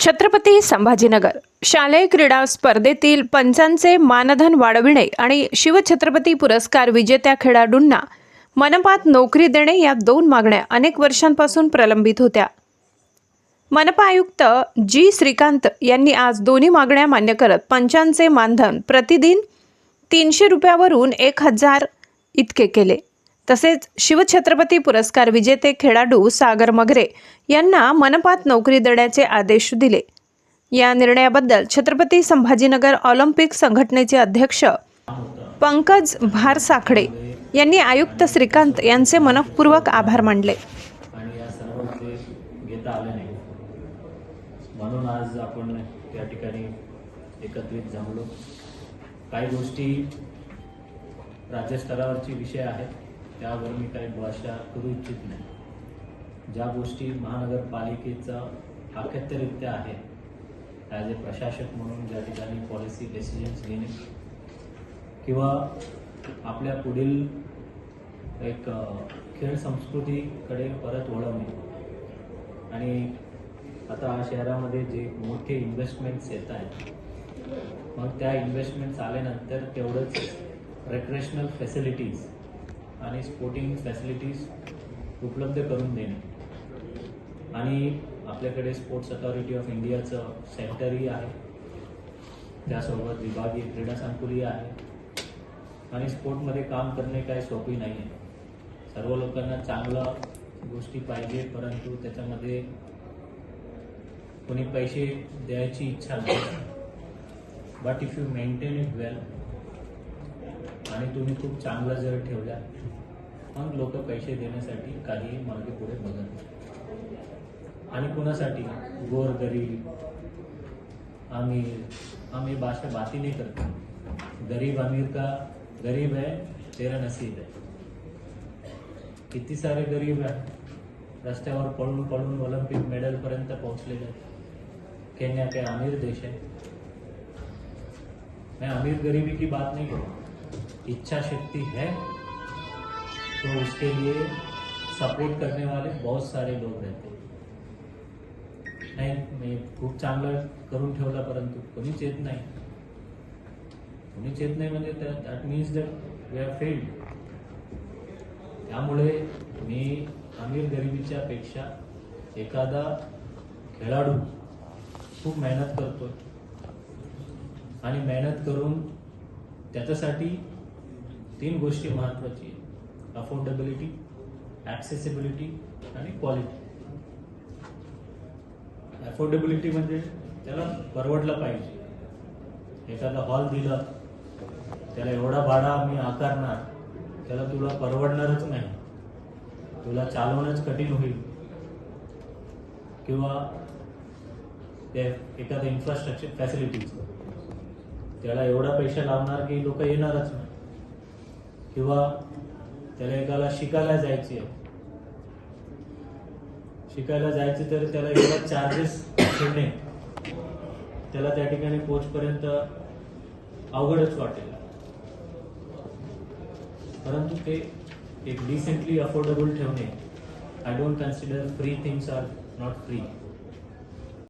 छत्रपती संभाजीनगर. शालेय क्रीडा स्पर्धेतील पंचांचे मानधन वाढविणे आणि शिवछत्रपती पुरस्कार विजेत्या खेळाडूंना मनपात नोकरी देणे या दोन मागण्या अनेक वर्षांपासून प्रलंबित होत्या. मनपा आयुक्त जी श्रीकांत यांनी आज दोन्ही मागण्या मान्य करत पंचांचे मानधन प्रतिदिन तीनशे रुपयावरून एक हजार इतके केले. तसेच शिवछत्रपती पुरस्कार विजेते खेळाडू सागर मगरे यांना मनपात नोकरी देण्याचे आदेश दिले. या निर्णयाबद्दल छत्रपती संभाजीनगर ऑलिम्पिक संघटनेचे अध्यक्ष पंकज भारसाखडे यांनी आयुक्त श्रीकांत यांचे मनपूर्वक आभार मानले. म्हणून आज आपण त्या ठिकाणी एकत्रित जमलो काही गोष्टी राज्यस्तरावरचे विषय आहेत. त्यावर मी काही भाषा करू इच्छित नाही. ज्या गोष्टी महानगरपालिकेचा अखत्यरित्या आहे ॲज ए प्रशासक म्हणून ज्या ठिकाणी पॉलिसी डिसिजन्स घेणे किंवा आपल्या पुढील एक खेळ संस्कृतीकडे परत वळवणे. आणि आता शहरामध्ये जे मोठे इन्व्हेस्टमेंट्स येत आहेत मग त्या इन्व्हेस्टमेंट्स आल्यानंतर तेवढंच रेक्रेशनल फॅसिलिटीज आणि स्पोर्टिंग फॅसिलिटीज उपलब्ध करून देणे. आणि आपल्याकडे स्पोर्ट्स अथॉरिटी ऑफ इंडियाचं सेंटरही आहे. त्यासोबत विभागीय क्रीडा संकुलही आहे. आणि स्पोर्टमध्ये काम करणे काही सोपी नाही आहे सर्व लोकांना चांगल्या गोष्टी पाहिजे परंतु त्याच्यामध्ये कोणी पैसे द्यायची इच्छा नाही. But if you maintain it well तुम्ही खूप चांगलं जर ठेवल्या मग लोक पैसे देण्यासाठी काही मार्ग पुढे बघत. आणि गोर गरीब अमीर. हम ये भाषा बात ही नहीं करते. गरीब अमीर का? गरीब है तेरा नसीब है किती सारे गरीब आहे रस्त्यावर पळून पळून ऑलिम्पिक मेडल पर्यंत पोहोचलेले आहेत. केन्या के अमीर देश है मैं अमीर गरीबी की बात नहीं करूँ इच्छा शक्ति है तो उसके लिए सपोर्ट करने वाले बहुत सारे लोग रहते नाही मी खूप चांगलं करून ठेवलं परंतु कोणीच येत नाही। कोणीच येत नाही म्हणजे that means that we are failed त्यामुळे मी अमीर गरिबीच्या पेक्षा एखादा खेळाडू खूप मेहनत करतोय. आणि मेहनत करून त्याच्यासाठी तीन गोष्टी महत्त्वाची आहे अफोर्डेबिलिटी ॲक्सेसिबिलिटी आणि क्वालिटी अफोर्डेबिलिटी म्हणजे त्याला परवडलं पाहिजे. एखादा हॉल दिला त्याला एवढा भाडा मी आकारणार त्याला तुला परवडणारच नाही. तुला चालवणंच कठीण होईल. किंवा ते एखादं इन्फ्रास्ट्रक्चर फॅसिलिटीज त्याला एवढा पैसा लावणार की लोक येणारच नाही. किंवा त्याला एकाला शिकायला जायचे आहे शिकायला जायचे तर त्याला एवढा चार्जेस ठेवणे त्याला त्या ठिकाणी पोचपर्यंत अवघडच वाटेल. परंतु ते एक डिसेंटली अफोर्डेबल ठेवणे I don't consider free things are not free